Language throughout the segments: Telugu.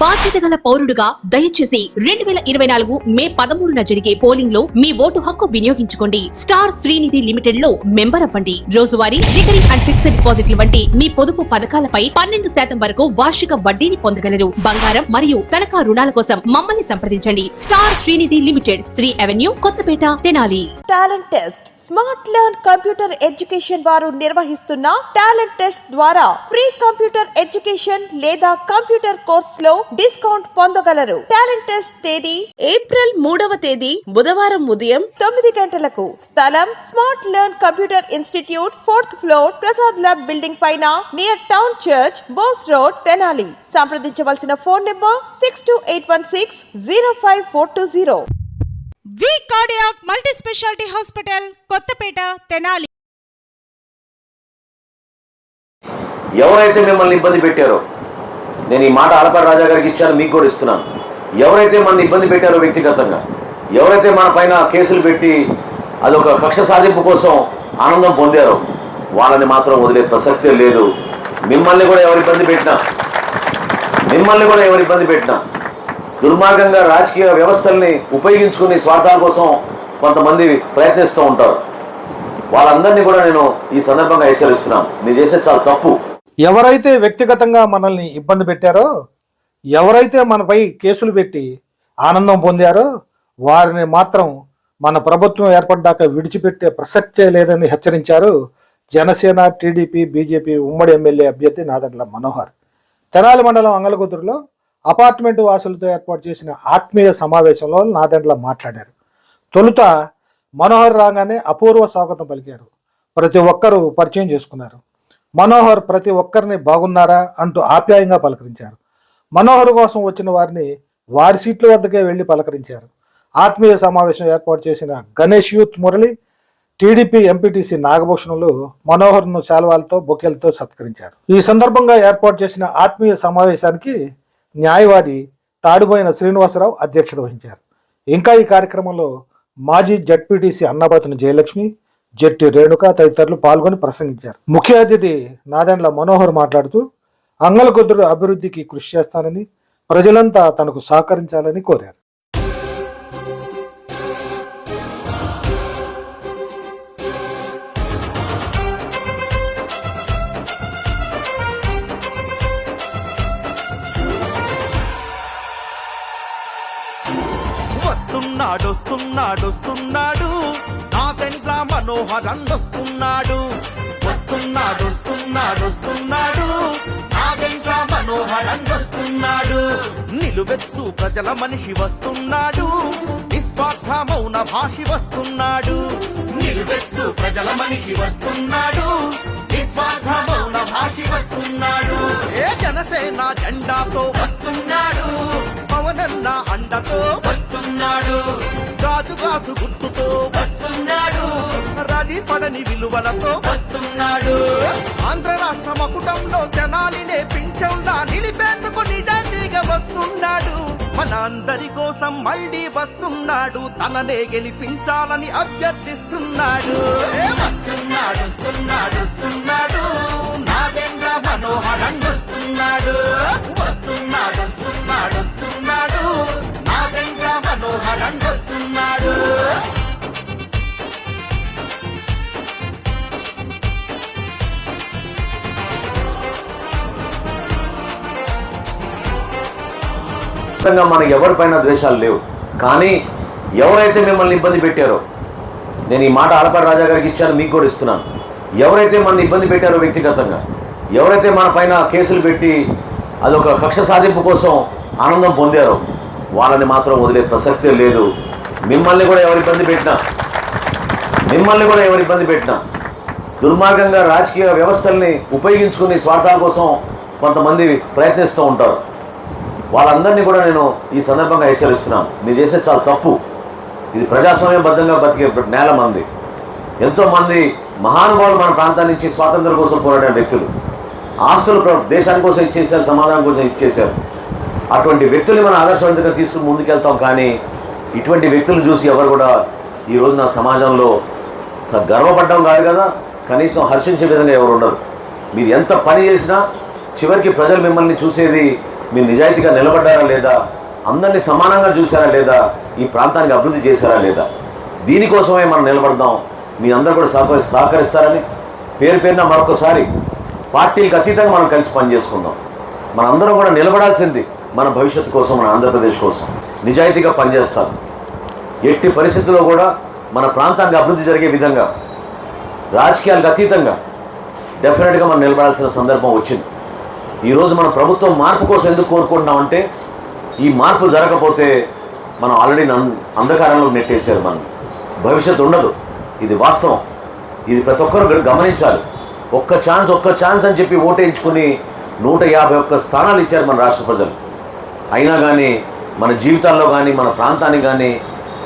బాధ్యత గల పౌరుడుగా దయచేసి రెండు వేల ఇరవై నాలుగు మే పదమూడున జరిగే పోలింగ్లో మీ ఓటు హక్కు వినియోగించుకోండి. స్టార్ శ్రీనిధి లిమిటెడ్లో మెంబర్ అవ్వండి. రోజువారీ రికరింగ్ అండ్ ఫిక్స్డ్ డిపాజిట్ల వంటి మీ పొదుపు పథకాలపై పన్నెండు శాతం వరకు వార్షిక వడ్డీని పొందగలరు. బంగారం మరియు తనఖా రుణాల కోసం మమ్మల్ని సంప్రదించండి. Star Srinidhi limited Shri avenue Kothapeta Tenali. Talent test smart learn computer education వారు నిర్వహిస్తున్న టాలెంట్ టెస్ట్ ద్వారా ఫ్రీ కంప్యూటర్ ఎడ్యుకేషన్ లేదా కంప్యూటర్ కోర్స్లో డిస్కౌంట్ పొందగలరు. టాలెంట్ టెస్ట్ తేదీ ఏప్రిల్ మూడవ తేదీ బుధవారం ఉదయం తొమ్మిది గంటలకు. స్థలం smart learn computer institute fourth floor Prasad lab building పైన near town church Bose road Tenali. సంప్రదించవలసిన phone number six two eight one six zero five four two zero V cardiac multi speciality hospital Kothapeta Tenali. ఎవరైతే మిమ్మల్ని ఇబ్బంది పెట్టారో నేను ఈ మాట ఆలపాటి రాజా గారికి ఇచ్చాను మీకు కూడా ఇస్తున్నాను. ఎవరైతే మన ఇబ్బంది పెట్టారో వ్యక్తిగతంగా ఎవరైతే మన పైన కేసులు పెట్టి అదొక కక్ష సాధింపు కోసం ఆనందం పొందారో వాళ్ళని మాత్రం వదిలే ప్రసక్తే లేదు. మిమ్మల్ని కూడా ఎవరు ఇబ్బంది పెట్టినా? మిమ్మల్ని కూడా ఎవరు ఇబ్బంది పెట్టినా? దుర్మార్గంగా రాజకీయ వ్యవస్థల్ని ఉపయోగించుకుని స్వార్థాల కోసం కొంతమంది ప్రయత్నిస్తూ ఉంటారు. వాళ్ళందరినీ కూడా నేను ఈ సందర్భంగా హెచ్చరిస్తున్నాను. నేను చేసే చాలా తప్పు. ఎవరైతే వ్యక్తిగతంగా మనల్ని ఇబ్బంది పెట్టారో ఎవరైతే మనపై కేసులు పెట్టి ఆనందం పొందారో వారిని మాత్రం మన ప్రభుత్వం ఏర్పడ్డాక విడిచిపెట్టే ప్రసక్తే లేదని హెచ్చరించారు జనసేన టీడీపీ బీజేపీ ఉమ్మడి ఎమ్మెల్యే అభ్యర్థి నాదండ్ల మనోహర్. తెనాలి మండలం అంగలకుదురులో అపార్ట్మెంట్ వాసులతో ఏర్పాటు చేసిన ఆత్మీయ సమావేశంలో నాదండ్ల మాట్లాడారు. తొలుత మనోహర్ రాగానే అపూర్వ స్వాగతం పలికారు. ప్రతి ఒక్కరూ పరిచయం చేసుకున్నారు. మనోహర్ ప్రతి ఒక్కరిని బాగున్నారా అంటూ ఆప్యాయంగా పలకరించారు. మనోహర్ కోసం వచ్చిన వారిని వారి సీట్ల వద్దకే వెళ్ళి పలకరించారు. ఆత్మీయ సమావేశం ఏర్పాటు చేసిన Ganesh youth Murali TDP MPTC Nagabhushanulu మనోహర్ను శాల్వాలతో బొకేలతో సత్కరించారు. ఈ సందర్భంగా ఏర్పాటు చేసిన ఆత్మీయ సమావేశానికి న్యాయవాది తాడిపోయిన శ్రీనివాసరావు అధ్యక్షత వహించారు. ఇంకా ఈ కార్యక్రమంలో మాజీ జడ్పీటీసీ అన్నపతిని జయలక్ష్మి జట్టి రేణుక తదితరులు పాల్గొని ప్రసంగించారు. ముఖ్య అతిథి నాదెండ్ల మనోహర్ మాట్లాడుతూ అంగలకొద్దుడు అభివృద్ధికి కృషి చేస్తానని ప్రజలంతా తనకు సహకరించాలని కోరారు. వస్తున్నాడు వస్తున్నాడు వస్తున్నాడు నా తెంట్ల మనోహరన్ వస్తున్నాడు వస్తున్నాడు వస్తున్నాడు. వస్తున్నాడు నా మనోహరన్ వస్తున్నాడు నిలువెత్తు ప్రజల మనిషి వస్తున్నాడు. నిస్వార్థ మౌన భాషి వస్తున్నాడు. నిలువెత్తు ప్రజల మనిషి వస్తున్నాడు. నిస్వార్థ మౌన భాషి వస్తున్నాడు. ఏ జనసేన జెండాతో వస్తున్నాడు. పవనన్న అండతో వస్తున్నాడు. గాజు గాజు గుర్తుతో వస్తున్నాడు. రది పడని విలువలతో వస్తున్నాడు. ఆంధ్ర రాష్ట్ర మకుటంలో జనాలినే పింఛంలా నిలిపేందుకు నిజాయితీగా వస్తున్నాడు. మన అందరి కోసం మళ్ళీ వస్తున్నాడు. తననే గెలిపించాలని అభ్యర్థిస్తున్నాడు. వస్తున్నాడు వస్తున్నాడు వస్తున్నాడు. నాగేంద్ర మనోహరన్ వస్తున్నాడు వస్తున్నాడు. నాగేంద్ర మనోహరన్ వస్తున్నాడు ఖచ్చితంగా ఎవరిపైన ద్వేషాలు లేవు. కానీ ఎవరైతే మిమ్మల్ని ఇబ్బంది పెట్టారో నేను ఈ మాట ఆలపాటి రాజా గారికి ఇచ్చాను మీకు కూడా ఇస్తున్నాను. ఎవరైతే మన ఇబ్బంది పెట్టారో వ్యక్తిగతంగా ఎవరైతే మన పైన కేసులు పెట్టి అదొక కక్ష సాధింపు కోసం ఆనందం పొందారో వాళ్ళని మాత్రం వదిలే ప్రసక్తే లేదు. మిమ్మల్ని కూడా ఎవరు ఇబ్బంది పెట్టినా? మిమ్మల్ని కూడా ఎవరు ఇబ్బంది పెట్టినా? దుర్మార్గంగా రాజకీయ వ్యవస్థల్ని ఉపయోగించుకుని స్వార్థాల కోసం కొంతమంది ప్రయత్నిస్తూ ఉంటారు. వాళ్ళందరినీ కూడా నేను ఈ సందర్భంగా హెచ్చరిస్తున్నాను. మీరు చేసే చాలా తప్పు. ఇది ప్రజాస్వామ్యబద్ధంగా బతికే నేల మంది ఎంతోమంది మహానుభావులు మన ప్రాంతం నుంచి స్వాతంత్రం కోసం పోరాడిన వ్యక్తులు. ఆస్తులు ప్ర- దేశాని కోసం ఇచ్చేసారు సమాధానం కోసం ఇచ్చేశారు. అటువంటి వ్యక్తుల్ని మనం ఆదర్శవంతంగా తీసుకుని ముందుకెళ్తాం కానీ ఇటువంటి వ్యక్తులు చూసి ఎవరు కూడా ఈ రోజున సమాజంలో త- గర్వపడ్డం కాదు కదా కనీసం హర్షించే విధంగా ఎవరు ఉండరు. మీరు ఎంత పని చేసినా చివరికి ప్రజలు మిమ్మల్ని చూసేది మీరు నిజాయితీగా నిలబడ్డారా లేదా అందరినీ సమానంగా చూసారా లేదా ఈ ప్రాంతానికి అభివృద్ధి చేశారా లేదా? దీనికోసమే మనం నిలబడదాం. మీ అందరూ కూడా సహకరి సహకరిస్తారని పేరు పేరున మరొకసారి పార్టీలకు అతీతంగా మనం కలిసి పనిచేసుకుందాం. మనందరం కూడా నిలబడాల్సింది మన భవిష్యత్తు కోసం మన ఆంధ్రప్రదేశ్ కోసం నిజాయితీగా పనిచేస్తాం ఎట్టి పరిస్థితుల్లో కూడా మన ప్రాంతానికి అభివృద్ధి జరిగే విధంగా రాజకీయాలకు అతీతంగా డెఫినెట్గా మనం నిలబడాల్సిన సందర్భం వచ్చింది. ఈరోజు మన ప్రభుత్వం మార్పు కోసం ఎందుకు కోరుకుంటున్నామంటే ఈ మార్పు జరగకపోతే మనం ఆల్రెడీ నం- అంధకారంలో నెట్టేసారు మనం. భవిష్యత్తు ఉండదు. ఇది వాస్తవం. ఇది ప్రతి ఒక్కరు గమనించాలి. ఒక్క ఛాన్స్ ఒక్క ఛాన్స్ అని చెప్పి ఓటేయించుకుని నూట యాభై ఒక్క స్థానాలు ఇచ్చారు మన రాష్ట్ర ప్రజలు. అయినా కానీ మన జీవితాల్లో కానీ మన ప్రాంతానికి కానీ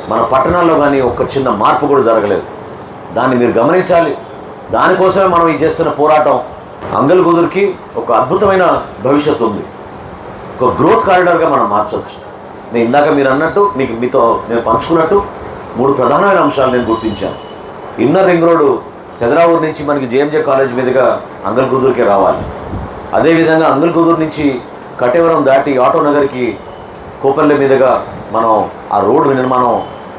మన పట్టణాల్లో కానీ ఒక చిన్న మార్పు కూడా జరగలేదు. దాన్ని మీరు గమనించాలి. దానికోసమే మనం ఈ చేస్తున్న పోరాటం అంగల్ కుదురుకి ఒక అద్భుతమైన భవిష్యత్తు ఉంది. ఒక గ్రోత్ కారిడార్గా మనం మార్చవచ్చు. నేను ఇందాక మీరు అన్నట్టు మీకు మీతో నేను పంచుకున్నట్టు మూడు ప్రధానమైన అంశాలు నేను గుర్తించాను. ఇన్నర్ రింగ్ రోడ్డు పెదరావూరు నుంచి మనకి జేఎంజే కాలేజ్ మీదుగా అంగల్ కుదురుకే రావాలి. అదేవిధంగా అంగల్ కుదురు నుంచి కటేవరం దాటి ఆటో నగర్కి కోపల్లె మీదుగా మనం ఆ రోడ్డు నిర్మాణం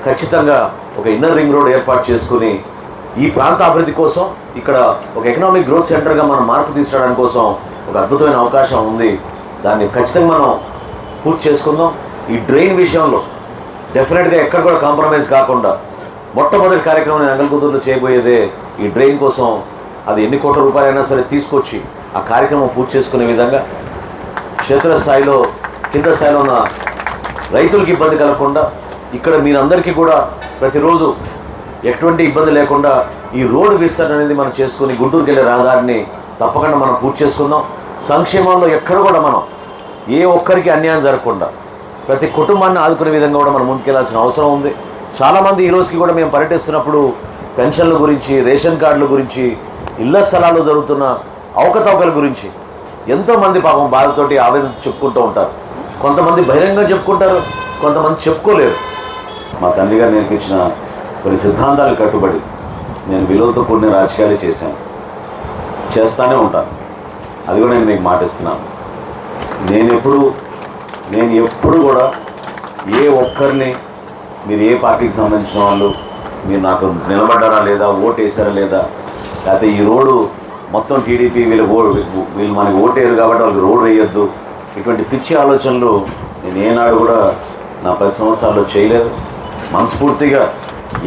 ఖచ్చితంగా ఒక ఇన్నర్ రింగ్ రోడ్ ఏర్పాటు చేసుకుని ఈ ప్రాంత అభివృద్ధి కోసం ఇక్కడ ఒక ఎకనామిక్ గ్రోత్ సెంటర్గా మనం మార్పు తీసుకురావడానికి కోసం ఒక అద్భుతమైన అవకాశం ఉంది. దాన్ని ఖచ్చితంగా మనం పూర్తి చేసుకుందాం. ఈ డ్రైన్ విషయంలో డెఫినెట్గా ఎక్కడ కూడా కాంప్రమైజ్ కాకుండా మొట్టమొదటి కార్యక్రమం నేను అంగల్కుదురులో చేయబోయేదే ఈ డ్రైన్ కోసం అది ఎన్ని కోట్ల రూపాయలైనా సరే తీసుకొచ్చి ఆ కార్యక్రమం పూర్తి చేసుకునే విధంగా క్షేత్రస్థాయిలో కింద స్థాయిలో ఉన్న రైతులకు ఇబ్బంది కలగకుండా ఇక్కడ మీరందరికీ కూడా ప్రతిరోజు ఎటువంటి ఇబ్బంది లేకుండా ఈ రోడ్డు విస్తరణ అనేది మనం చేసుకుని గుంటూరుకి వెళ్ళే రహదారిని తప్పకుండా మనం పూర్తి చేసుకుందాం. సంక్షేమంలో ఎక్కడ కూడా మనం ఏ ఒక్కరికి అన్యాయం జరగకుండా ప్రతి కుటుంబాన్ని ఆదుకునే విధంగా కూడా మనం ముందుకెళ్ళాల్సిన అవసరం ఉంది. చాలామంది ఈ రోజుకి కూడా మేము పర్యటిస్తున్నప్పుడు పెన్షన్ల గురించి రేషన్ కార్డుల గురించి ఇళ్ళ స్థలాల్లో జరుగుతున్న అవకతవకల గురించి ఎంతోమంది పాపం బాధతోటి ఆవేదన చెప్పుకుంటూ ఉంటారు. కొంతమంది బహిరంగంగా చెప్పుకుంటారు కొంతమంది చెప్పుకోలేరు. మా తండ్రి గారు నేర్పించిన కొన్ని సిద్ధాంతాలు కట్టుబడి నేను విలువలతో కూడిన రాజకీయాలు చేశాను. చేస్తూనే ఉంటాను. అది కూడా నేను మీకు మాటిస్తున్నాను నేను ఎప్పుడు నేను ఎప్పుడు కూడా ఏ ఒక్కరిని మీరు ఏ పార్టీకి సంబంధించిన వాళ్ళు మీరు నాకు నిలబడ్డారా లేదా ఓటు వేసారా లేదా లేకపోతే ఈ రోడ్డు మొత్తం టీడీపీ వీళ్ళు ఓ వీళ్ళు మనకి ఓటేరు కాబట్టి వాళ్ళకి రోడ్డు వేయొద్దు. ఇటువంటి పిచ్చి ఆలోచనలు నేను ఏనాడు కూడా నా పది సంవత్సరాల్లో చేయలేదు. మనస్ఫూర్తిగా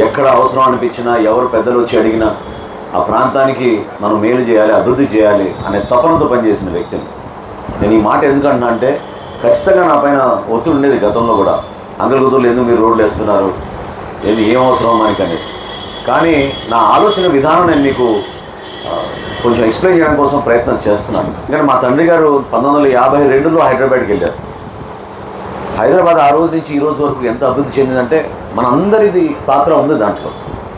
ఎక్కడ అవసరం అనిపించినా ఎవరు పెద్దలు వచ్చి అడిగినా ఆ ప్రాంతానికి మనం మేలు చేయాలి అభివృద్ధి చేయాలి అనే తపనతో పనిచేసిన వ్యక్తిని నేను. ఈ మాట ఎందుకంటున్నా అంటే ఖచ్చితంగా నా పైన ఒత్తిడి ఉండేది గతంలో కూడా. అందరి గుతులు ఎందుకు మీరు రోడ్లు వేస్తున్నారు? ఏది ఏం అవసరం మనకి అనేది. కానీ నా ఆలోచన విధానం నేను మీకు కొంచెం ఎక్స్ప్లెయిన్ చేయడం కోసం ప్రయత్నం చేస్తున్నాను. ఎందుకంటే మా తండ్రి గారు పంతొమ్మిది వందల యాభై రెండులో హైదరాబాద్కి వెళ్ళారు. హైదరాబాద్ ఆ రోజు నుంచి ఈ రోజు వరకు ఎంత అభివృద్ధి చెందిందంటే మనందరిది పాత్ర ఉంది దాంట్లో.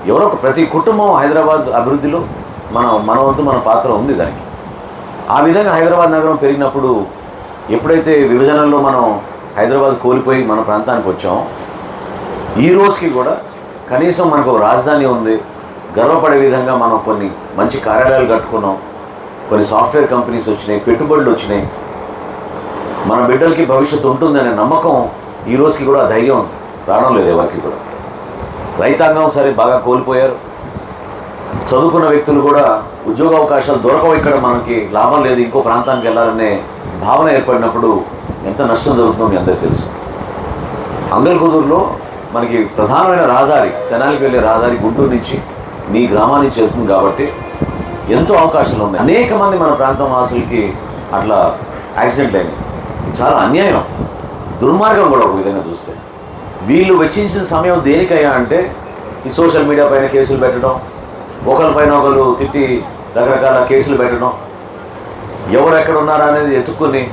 ఎవరో ఒక- ప్రతి కుటుంబం హైదరాబాద్ అభివృద్ధిలో మన మన వంతు మన పాత్ర ఉంది దానికి. ఆ విధంగా హైదరాబాద్ నగరం పెరిగినప్పుడు ఎప్పుడైతే విభజనలో మనం హైదరాబాద్ కోల్పోయి మన ప్రాంతానికి వచ్చామో ఈ రోజుకి కూడా కనీసం మనకు ఒక రాజధాని ఉంది. గర్వపడే విధంగా మనం కొన్ని మంచి కార్యాలయాలు కట్టుకున్నాం. కొన్ని సాఫ్ట్వేర్ కంపెనీస్ వచ్చినాయి పెట్టుబడులు వచ్చినాయి. మన బిడ్డలకి భవిష్యత్తు ఉంటుందనే నమ్మకం ఈ రోజుకి కూడా ధైర్యం రావడం లేదు ఎవరికి కూడా. రైతాంగం సరే బాగా కోల్పోయారు. చదువుకున్న వ్యక్తులు కూడా ఉద్యోగ అవకాశాలు దొరకవు ఇక్కడ మనకి లాభం లేదు ఇంకో ప్రాంతానికి వెళ్ళాలనే భావన ఏర్పడినప్పుడు ఎంత నష్టం జరుగుతుందో మీ అందరికీ తెలుసు. అంగల్కుదూరులో మనకి ప్రధానమైన రహదారి తెనాలికి వెళ్ళే రహదారి గుంటూరు నుంచి మీ గ్రామానికి చేరుతుంది కాబట్టి ఎంతో అవకాశాలు ఉన్నాయి. అనేక మంది మన ప్రాంతం వాసులకి అట్లా యాక్సిడెంట్ అయింది. చాలా అన్యాయం. దుర్మార్గం కూడా ఒక విధంగా చూస్తే. వీళ్ళు వెచ్చించిన సమయం దేనికయ్యా అంటే ఈ సోషల్ మీడియా పైన కేసులు పెట్టడం ఒకరిపైన ఒకరు తిట్టి రకరకాల కేసులు పెట్టడం. ఎవరు ఎక్కడ ఉన్నారా అనేది ఎత్తుక్కుని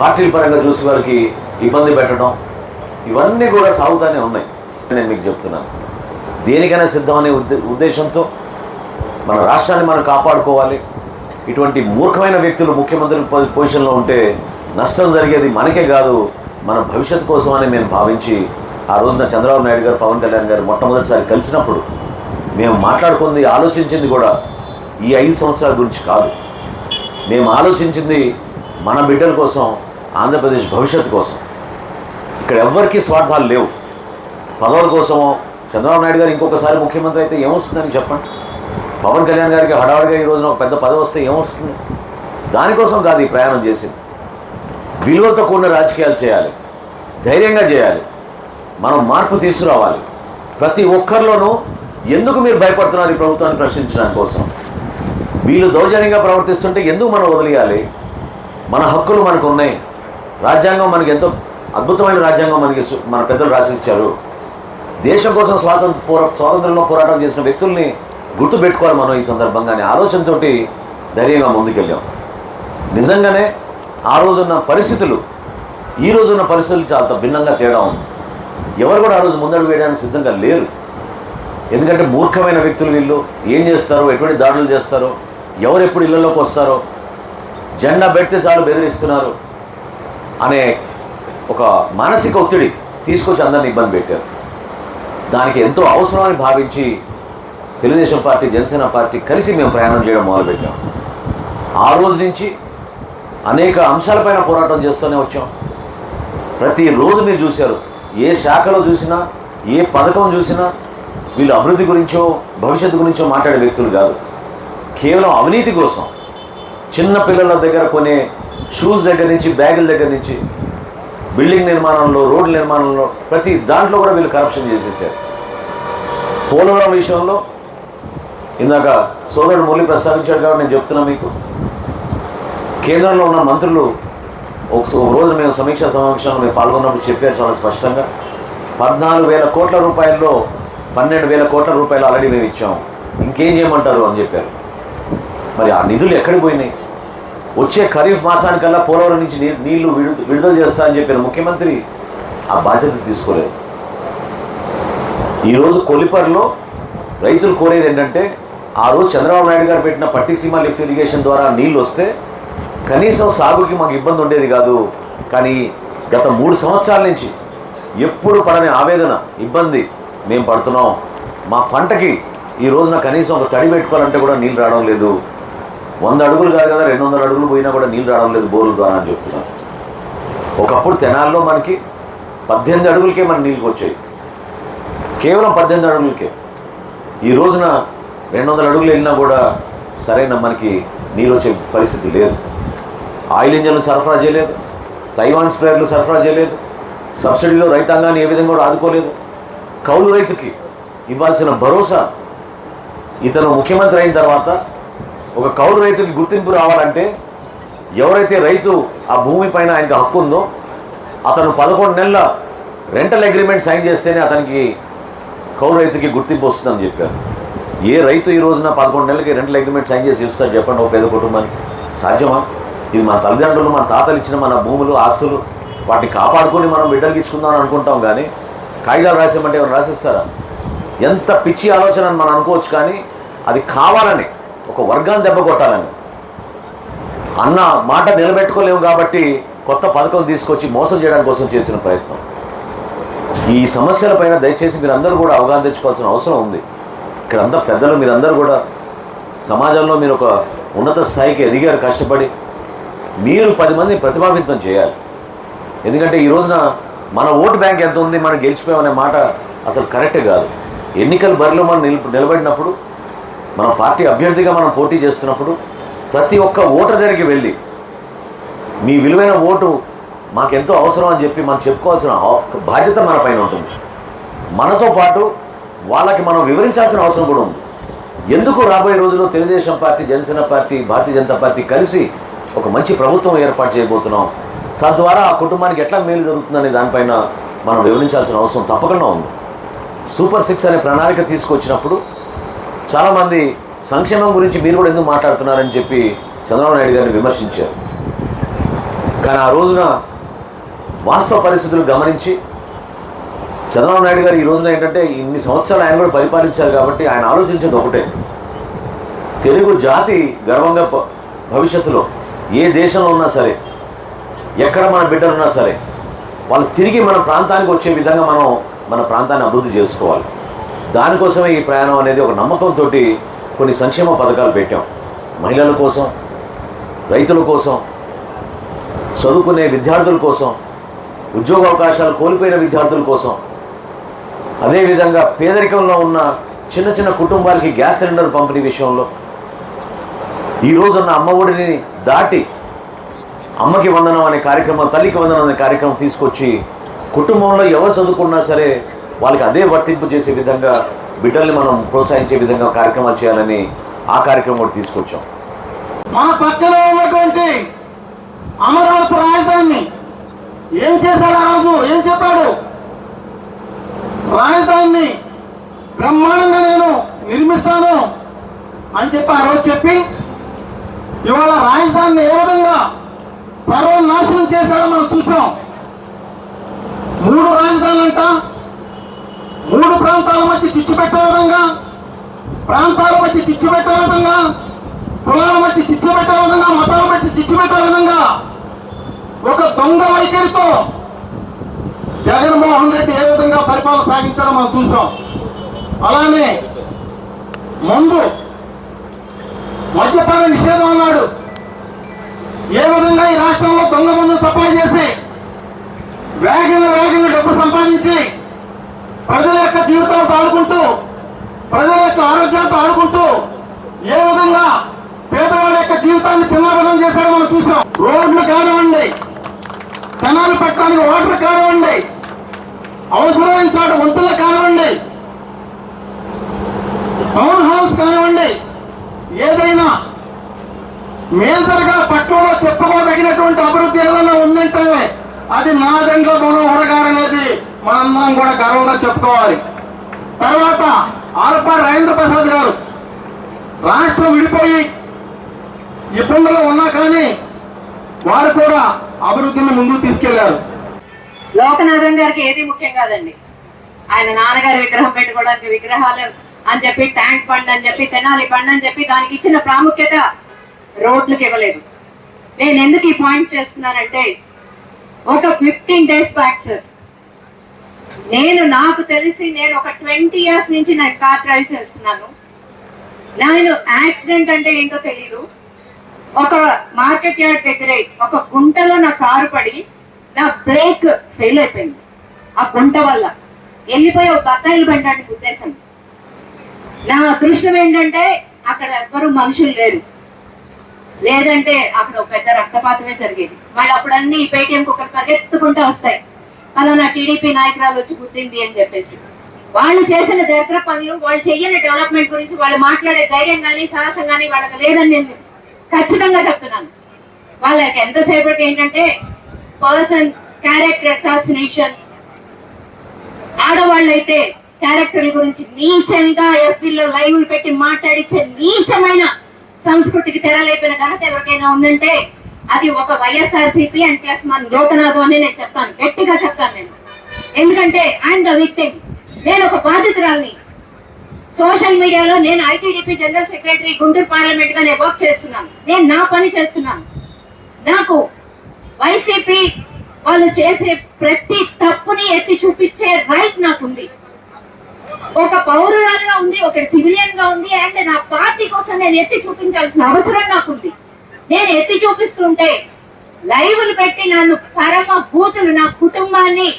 పార్టీల పరంగా చూసి వారికి ఇబ్బంది పెట్టడం. ఇవన్నీ కూడా సాగుతానే ఉన్నాయి. నేను మీకు చెప్తున్నాను. దేనికైనా సిద్ధమనే ఉద్దే ఉద్దేశంతో మన రాష్ట్రాన్ని మనం కాపాడుకోవాలి. ఇటువంటి మూర్ఖమైన వ్యక్తులు ముఖ్యమంత్రి పొజిషన్లో ఉంటే నష్టం జరిగేది మనకే కాదు మన భవిష్యత్తు కోసం అని మేము భావించి ఆ రోజున చంద్రబాబు నాయుడు గారు పవన్ కళ్యాణ్ గారు మొట్టమొదటిసారి కలిసినప్పుడు మేము మాట్లాడుకుంది ఆలోచించింది కూడా ఈ ఐదు సంవత్సరాల గురించి కాదు. మేము ఆలోచించింది మన బిడ్డల కోసం ఆంధ్రప్రదేశ్ భవిష్యత్తు కోసం. ఇక్కడ ఎవ్వరికీ స్వార్థాలు లేవు. పదవుల కోసమో చంద్రబాబు నాయుడు గారు ఇంకొకసారి ముఖ్యమంత్రి అయితే ఏమొస్తుందని చెప్పండి? పవన్ కళ్యాణ్ గారికి హడావుడిగా ఈ రోజున ఒక పెద్ద పదవి వస్తే ఏమొస్తుంది? దానికోసం కాదు ఈ ప్రయాణం చేసింది. విలువలతో కూడిన రాజకీయాలు చేయాలి. ధైర్యంగా చేయాలి. మనం మార్పు తీసుకురావాలి. ప్రతి ఒక్కరిలోనూ ఎందుకు మీరు భయపడుతున్నారు ఈ ప్రభుత్వాన్ని ప్రశ్నించడానికి కోసం? వీళ్ళు దౌర్జన్యంగా ప్రవర్తిస్తుంటే ఎందుకు మనం వదిలేయాలి? మన హక్కులు మనకు ఉన్నాయి. రాజ్యాంగం మనకి ఎంతో అద్భుతమైన రాజ్యాంగం మనకి మన పెద్దలు రాసిచ్చారు. దేశం కోసం స్వాతంత్ర పోరా స్వాతంత్రంలో పోరాటం చేసిన వ్యక్తుల్ని గుర్తుపెట్టుకోవాలి మనం ఈ సందర్భంగా అనే ఆలోచనతోటి ధైర్యంగా ముందుకెళ్ళాం. నిజంగానే ఆ రోజున్న పరిస్థితులు ఈ రోజున్న పరిస్థితులు చాలా భిన్నంగా తేడా ఉంది. ఎవరు కూడా ఆ రోజు ముందడుగు వేయడానికి సిద్ధంగా లేరు. ఎందుకంటే మూర్ఖమైన వ్యక్తులు వీళ్ళు. ఏం చేస్తారో? ఎటువంటి దాడులు చేస్తారో? ఎవరు ఎప్పుడు ఇళ్ళలోకి వస్తారో? జెండా పెడితే చాలు బెదిరిస్తున్నారు అనే ఒక మానసిక ఒత్తిడి తీసుకొచ్చి అందరిని ఇబ్బంది పెట్టారు. దానికి ఎంతో అవసరమని భావించి తెలుగుదేశం పార్టీ జనసేన పార్టీ కలిసి మేము ప్రయాణం చేయడం మొదలుపెట్టాం. ఆ రోజు నుంచి అనేక అంశాలపైన పోరాటం చేస్తూనే వచ్చాం. ప్రతిరోజు మీరు చూశారు ఏ శాఖలో చూసినా ఏ పథకం చూసినా వీళ్ళు అభివృద్ధి గురించో భవిష్యత్తు గురించో మాట్లాడే వ్యక్తులు కాదు. కేవలం అవినీతి కోసం చిన్న పిల్లల దగ్గర కొనే షూస్ దగ్గర నుంచి బ్యాగుల దగ్గర నుంచి బిల్డింగ్ నిర్మాణంలో రోడ్ల నిర్మాణంలో ప్రతి దాంట్లో కూడా వీళ్ళు కరప్షన్ చేసేసారు. పోలవరం విషయంలో ఇందాక సోదరుడు మురళి ప్రస్తావించాడు కాబట్టి నేను చెప్తున్నా మీకు. కేంద్రంలో ఉన్న మంత్రులు ఒక రోజు మేము సమీక్షా సమావేశంలో మేము పాల్గొన్నప్పుడు చెప్పారు చాలా స్పష్టంగా. పద్నాలుగు వేల కోట్ల రూపాయల్లో పన్నెండు వేల కోట్ల రూపాయలు ఆల్రెడీ మేము ఇచ్చాం ఇంకేం చేయమంటారు అని చెప్పారు. మరి ఆ నిధులు ఎక్కడికి పోయినాయి? వచ్చే ఖరీఫ్ మాసానికల్లా పోలవరం నుంచి నీళ్ళు విడుదల చేస్తా అని చెప్పిన ముఖ్యమంత్రి ఆ బాధ్యత తీసుకోలేదు. ఈరోజు కొలిపర్లో రైతులు కోరేది ఏంటంటే ఆ రోజు చంద్రబాబు నాయుడు గారు పెట్టిన పట్టిసీమ లిఫ్ట్ ఇరిగేషన్ ద్వారా నీళ్ళు వస్తే కనీసం సాగుకి మాకు ఇబ్బంది ఉండేది కాదు కానీ గత మూడు సంవత్సరాల నుంచి ఎప్పుడు పడని ఆవేదన ఇబ్బంది మేము పడుతున్నాం. మా పంటకి ఈ రోజున కనీసం ఒక తడి పెట్టుకోవాలంటే కూడా నీళ్ళు రావడం లేదు. వంద అడుగులు కాదు కదా రెండు వందల అడుగులు పోయినా కూడా నీళ్ళు రావడం లేదు బోర్ల ద్వారా అని చెప్తున్నాను ఒకప్పుడు తెనాల్లో మనకి పద్దెనిమిది అడుగులకే మన నీళ్ళకి వచ్చాయి. కేవలం పద్దెనిమిది అడుగులకే. ఈ రోజున రెండు వందల అడుగులు వెళ్ళినా కూడా సరైన మనకి నీరు వచ్చే పరిస్థితి లేదు. ఆయిల్ ఇంజన్లు సరఫరా చేయలేదు. తైవాన్ స్ప్రేయర్లు సరఫరా చేయలేదు. సబ్సిడీలో రైతాంగాన్ని ఏ విధంగా కూడా ఆదుకోలేదు. కౌలు రైతుకి ఇవ్వాల్సిన భరోసా ఇతను ముఖ్యమంత్రి అయిన తర్వాత ఒక కౌలు రైతుకి గుర్తింపు రావాలంటే ఎవరైతే రైతు ఆ భూమి పైన ఆయనకు హక్కు ఉందో అతను పదకొండు నెలల రెంటల్ అగ్రిమెంట్ సైన్ చేస్తేనే అతనికి కౌలు రైతుకి గుర్తింపు వస్తుందని చెప్పారు. ఏ రైతు ఈ రోజున పదకొండు నెలలకి రెంటల్ అగ్రిమెంట్ సైన్ చేసి ఇస్తారు చెప్పండి ఒక పేద కుటుంబానికి? సాధ్యమా? ఇది మన తల్లిదండ్రులు మన తాతలు ఇచ్చిన మన భూములు ఆస్తులు వాటిని కాపాడుకొని మనం బిడ్డలకి ఇచ్చుకుందాం అని అనుకుంటాం కానీ కాగితాలు రాసామంటే ఎవరు రాసిస్తారా? ఎంత పిచ్చి ఆలోచన అని మనం అనుకోవచ్చు కానీ అది కావాలని ఒక వర్గాన్ని దెబ్బ కొట్టాలని. అన్న మాట నిలబెట్టుకోలేము కాబట్టి కొత్త పథకం తీసుకొచ్చి మోసం చేయడానికి కోసం చేసిన ప్రయత్నం. ఈ సమస్యలపైన దయచేసి మీరందరూ కూడా అవగాహన తెచ్చుకోవాల్సిన అవసరం ఉంది. ఇక్కడ అందరు పెద్దలు మీరందరూ కూడా సమాజంలో మీరు ఒక ఉన్నత స్థాయికి ఎదిగారు కష్టపడి మీరు పది మంది ప్రతిభావితం చేయాలి. ఎందుకంటే ఈ రోజున మన ఓటు బ్యాంక్ ఎంత ఉంది మనం గెలిచిపోయామనే మాట అసలు కరెక్ట్ కాదు. ఎన్నికల బరిలో మనం నిలబడినప్పుడు మన పార్టీ అభ్యర్థిగా మనం పోటీ చేస్తున్నప్పుడు ప్రతి ఒక్క ఓటర్ దగ్గరికి వెళ్ళి మీ విలువైన ఓటు మాకెంతో అవసరం అని చెప్పి మనం చెప్పుకోవాల్సిన బాధ్యత మన పైన ఉంటుంది. మనతో పాటు వాళ్ళకి మనం వివరించాల్సిన అవసరం కూడా ఉంది. ఎందుకు రాబోయే రోజుల్లో Telugu Desam party Janasena party Bharatiya Janata party కలిసి ఒక మంచి ప్రభుత్వం ఏర్పాటు చేయబోతున్నాం? తద్వారా ఆ కుటుంబానికి ఎట్లా మేలు జరుగుతుందనే దానిపైన మనం వివరించాల్సిన అవసరం తప్పకుండా ఉంది. సూపర్ సిక్స్ అనే ప్రణాళిక తీసుకొచ్చినప్పుడు చాలామంది సంక్షేమం గురించి మీరు కూడా ఎందుకు మాట్లాడుతున్నారని చెప్పి చంద్రబాబు నాయుడు గారిని విమర్శించారు. కానీ ఆ రోజున వాస్తవ పరిస్థితులు గమనించి చంద్రబాబు నాయుడు గారు ఈ రోజున ఏంటంటే ఇన్ని సంవత్సరాలు ఆయన కూడా పరిపాలించారు కాబట్టి ఆయన ఆలోచించేది ఒకటే. తెలుగు జాతి గర్వంగా భవిష్యత్తులో ఏ దేశంలో ఉన్నా సరే ఎక్కడ మన బిడ్డలు ఉన్నా సరే వాళ్ళు తిరిగి మన ప్రాంతానికి వచ్చే విధంగా మనం మన ప్రాంతాన్ని అభివృద్ధి చేసుకోవాలి. దానికోసమే ఈ ప్రయాణం అనేది ఒక నమ్మకంతో కొన్ని సంక్షేమ పథకాలు పెట్టాం. మహిళల కోసం రైతుల కోసం చదువుకునే విద్యార్థుల కోసం ఉద్యోగ అవకాశాలు కోల్పోయిన విద్యార్థుల కోసం. అదేవిధంగా పేదరికంలో ఉన్న చిన్న చిన్న కుటుంబాలకి గ్యాస్ సిలిండర్ పంపిణీ విషయంలో. ఈ రోజున్న అమ్మ ఒడిని దాటి అమ్మకి వందనం అనే కార్యక్రమం తల్లికి వందనం అనే కార్యక్రమం తీసుకొచ్చి కుటుంబంలో ఎవరు చదువుకున్నా సరే వాళ్ళకి అదే వర్తింపు చేసే విధంగా బిడ్డల్ని మనం ప్రోత్సహించే విధంగా కార్యక్రమాలు చేయాలని ఆ కార్యక్రమం కూడా తీసుకొచ్చాం. మా పక్కన ఉన్నటువంటి అమరావతి రాజధాని ఏం చేశాడు ఆ రోజు? ఏం చెప్పాడు? రాజధానిని బ్రహ్మాండంగా నేను నిర్మిస్తాను అని చెప్పి ఆ రోజు చెప్పి ఇవాళ రాజధానిని ఏ విధంగా సర్వనాశనం చేశాడో మనం చూసాం. మూడు రాజధానులంట మూడు ప్రాంతాల మధ్య చిచ్చు పెట్టే విధంగా ప్రాంతాల మధ్య చిచ్చు పెట్టే విధంగా కులాల మధ్య చిచ్చు పెట్టే విధంగా మతాల మధ్య చిచ్చు పెట్టే విధంగా ఒక దొంగ వైఖరితో జగన్మోహన్ రెడ్డి ఏ విధంగా పరిపాలన సాగించడం మనం చూసాం. అలానే ముందు మద్యపాన నిషేధం అన్నాడు. ఏ విధంగా ఈ రాష్ట్రంలో దొంగ మందు సప్లై చేసి వేగంగా వేగంగా డబ్బు సంపాదించి ప్రజల యొక్క జీవితాలతో ఆడుకుంటూ ప్రజల యొక్క ఆరోగ్యాలతో ఆడుకుంటూ ఏ విధంగా పేదవాళ్ళ యొక్క జీవితాన్ని చిన్నబలం చేశారో మనం చూసాం. రోడ్లు కానివ్వండి తెనాలు పెట్టడానికి వాటర్ కానివ్వండి అవసరమైన చోట వంతులు కానివ్వండి టౌన్ హౌస్ కానివ్వండి ఏదైనా మేజర్గా పట్టణంలో చెప్పుకోదగినటువంటి అభివృద్ధి ఏదైనా ఉందంటే అది నాదెండ్ల మనోహర గారు అనేది మనందరం కూడా గర్వంగా చెప్పుకోవాలి. తర్వాత ఆలపాటి రాజేంద్ర ప్రసాద్ గారు రాష్ట్రం విడిపోయి ఇబ్బందులు ఉన్నా కానీ వారు కూడా అభివృద్ధిని ముందుకు తీసుకెళ్ళారు. లోకనాథన్ గారికి ఏది ముఖ్యం కాదండి. ఆయన నాన్నగారి విగ్రహం పెట్టుకోవడానికి విగ్రహాలు అని చెప్పి ట్యాంక్ బండ్ అని చెప్పి తెనాలి బండ్ అని చెప్పి దానికి ఇచ్చిన ప్రాముఖ్యత రోడ్లకు ఇవ్వలేదు. నేను ఎందుకు ఈ పాయింట్ చేస్తున్నానంటే ఒక ఫిఫ్టీన్ డేస్ బ్యాక్ సార్ నేను నాకు తెలిసి నేను ఒక ట్వంటీ ఇయర్స్ నుంచి నేను కార్ డ్రైవ్ చేస్తున్నాను. నేను యాక్సిడెంట్ అంటే ఏంటో తెలీదు. ఒక మార్కెట్ యార్డ్ దగ్గరే ఒక గుంటలో నా కారు పడి నా బ్రేక్ ఫెయిల్ అయిపోయింది. ఆ గుంట వల్ల వెళ్ళిపోయి ఒక బత్తాయిలు పడ్డానికి ఉద్దేశం. నా అదృష్టం ఏంటంటే అక్కడ ఎవ్వరు మనుషులు లేరు. లేదంటే అక్కడ ఒక పెద్ద రక్తపాతమే జరిగేది. మళ్ళీ అప్పుడు పేటిఎంకి పేటిఎం ఒకరు పరిగెత్తుకుంటూ వస్తాయి. అలా నా టీడీపీ నాయకురాలు వచ్చి గుర్తింది అని చెప్పేసి. వాళ్ళు చేసిన దగ్గర పనులు వాళ్ళు చెయ్యని డెవలప్మెంట్ గురించి వాళ్ళు మాట్లాడే ధైర్యం కానీ సాహసం కానీ వాళ్ళకి లేదని నేను ఖచ్చితంగా చెప్తున్నాను. వాళ్ళకి ఎంతసేపటి ఏంటంటే పర్సన్ క్యారెక్టర్ అసాసినేషన్ ఆడవాళ్ళైతే క్యారెక్టర్ గురించి నీచంగా ఎఫ్బీలో లైవ్లు పెట్టి మాట్లాడించే నీచమైన సంస్కృతికి తెరలేపిన ఘనత ఎవరికైనా ఉందంటే అది ఒక వైఎస్ఆర్సీపీ అండ్ ప్లస్ మన లోకనాథు అని నేను చెప్తాను. గట్టిగా చెప్తాను నేను. ఎందుకంటే ఐఎమ్ ద విక్టిమ్ నేను ఒక బాధితురాల్ని. సోషల్ మీడియాలో నేను ఐటీడీపీ జనరల్ సెక్రటరీ గుంటూరు పార్లమెంట్గా నేను వర్క్ చేస్తున్నాను. నేను నా పని చేస్తున్నాను. నాకు వైసీపీ వాళ్ళు చేసే ప్రతి తప్పుని ఎత్తి చూపించే రైట్ నాకుంది. ఒక పౌరురాలుగా ఉంది ఒక సివిలియన్గా ఉంది అండ్ నా పార్టీ కోసం నేను ఎత్తి చూపించాల్సిన అవసరం నాకుంది. నేను ఎత్తి చూపిస్తుంటే లైవ్లు పెట్టి నన్ను పరమ భూతులు నా కుటుంబాన్ని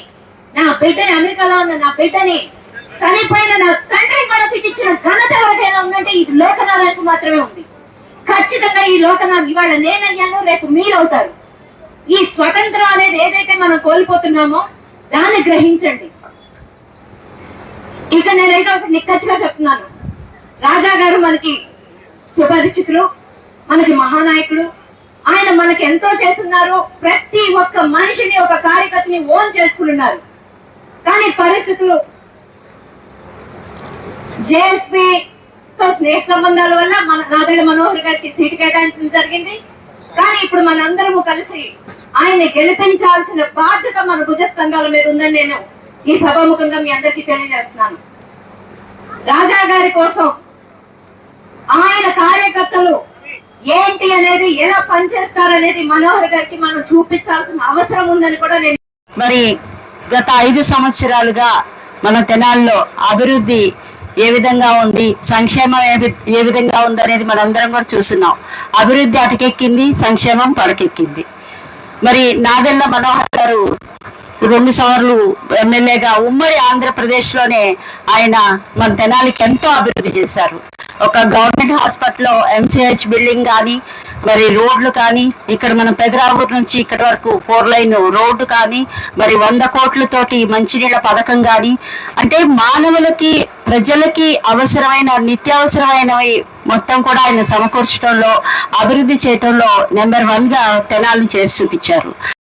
నా బిడ్డని అమెరికాలో ఉన్న నా బిడ్డని చనిపోయిన నా తండ్రి మనకి ఇచ్చిన ఘనత ఎవరికైనా ఉందంటే ఈ లోకనాలకు మాత్రమే ఉంది. ఖచ్చితంగా ఈ లోకనాలు ఇవాళ నేనయ్యాను రేపు మీరవుతారు. ఈ స్వతంత్రం అనేది ఏదైతే మనం కోల్పోతున్నామో దాన్ని గ్రహించండి. ఇక నేనైతే ఒక నిక్కచ్చిగా చెప్తున్నాను. రాజా గారు మనకి సుపరిచితులు మనకి మహానాయకుడు. ఆయన మనకి ఎంతో చేస్తున్నారు ప్రతి ఒక్క మనిషిని ఒక కార్యకర్తని ఓన్ చేసుకున్నారు. కానీ పరిస్థితులు జేఎస్పీ తో స్నేహ సంబంధాల వల్ల మన నాదెండ్ల మనోహర్ గారికి సీటు కేటాయించడం జరిగింది. కానీ ఇప్పుడు మనందరము కలిసి ఆయన గెలిపించాల్సిన బాధ్యత మన భుజ సంఘాల మీద ఉందని నేను ఈ సభాముఖంగా మీ అందరికీ తెలియజేస్తున్నాను. రాజా గారి కోసం ఆయన కార్యకర్తలు ఏంటి అనేది ఎలా పనిచేస్తారనేది మనోహర్ గారికి మనం చూపించాల్సిన అవసరం ఉందని కూడా నేను మరి గత ఐదు సంవత్సరాలుగా మన తెనాల్లో అభివృద్ధి ఏ విధంగా ఉంది సంక్షేమం ఏ వి- ఏ విధంగా ఉంది అనేది మనందరం కూడా చూస్తున్నాం. అభివృద్ధి అటకెక్కింది సంక్షేమం పడకెక్కింది. మరి నాదెల్ల మనోహర్ గారు రెండు సార్లు ఎమ్మెల్యేగా ఉమ్మడి ఆంధ్రప్రదేశ్లోనే ఆయన మన తెనాలికి ఎంతో అభివృద్ధి చేశారు. ఒక గవర్నమెంట్ హాస్పిటల్లో ఎంసీహెచ్ బిల్డింగ్ కానీ మరి రోడ్లు కానీ ఇక్కడ మన పెదరాబూర్ నుంచి ఇక్కడ వరకు ఫోర్ లైన్ రోడ్డు కానీ మరి వంద కోట్లతోటి మంచినీళ్ళ పథకం కానీ అంటే మానవులకి ప్రజలకి అవసరమైన నిత్యావసరమైనవి మొత్తం కూడా ఆయన సమకూర్చడంలో అభివృద్ధి చేయటంలో నెంబర్ వన్గా చేసి చూపించారు.